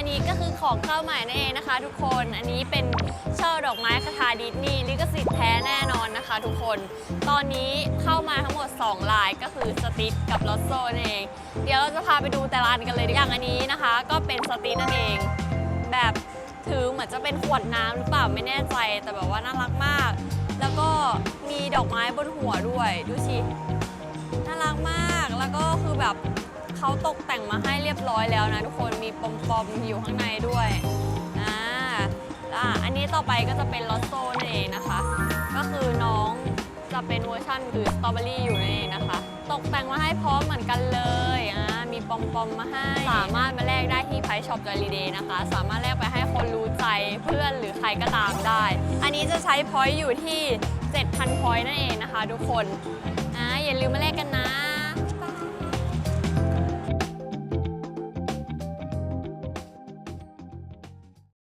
อันนี้ก็คือของเข้าใหม่นั่นเองนะคะ ทุกคน อันนี้เป็นช่อดอกไม้คาทาดิสนีย์ลิขสิทธิ์แท้แน่นอนนะคะ ทุกคน ตอนนี้เข้ามาทั้งหมด 2 ลายก็คือสติทกับลอสโซนั่นเอง เดี๋ยวเราจะพาไปดูแต่ละอันกันเลยอย่างอันนี้นะคะ ก็เป็นสติทนั่นเอง แบบถือเหมือนจะเป็นขวดน้ำหรือเปล่าไม่แน่ใจ แต่แบบว่าน่ารักมาก แล้วก็มีดอกไม้บนหัวด้วย ดูสิน่ารักมาก แล้วก็คือแบบ เขาตกแต่งมาให้เรียบร้อยแล้วนะทุกคนมีปอมๆอยู่ข้างในด้วยอ่าอ่าอันนี้ต่อไปก็จะเป็นลอตโซนั่นเองนะคะ ก็คือน้องจะเป็นเวอร์ชั่นคือสตรอเบอรี่อยู่นั่นเองนะคะ ตกแต่งมาให้พร้อมเหมือนกันเลยอ่ามีปอมๆมมาให้ สามารถมาแลกได้ที่ไพช็อปจอยรีเดย์นะคะ สามารถแลกไปให้คนรู้ใจเพื่อนหรือใครก็ตามได้ อันนี้จะใช้พอยต์อยู่ที่ 7,000พอยต์นั่นเองนะคะ ทุกคนอ่าอย่าลืมมาแลกกัน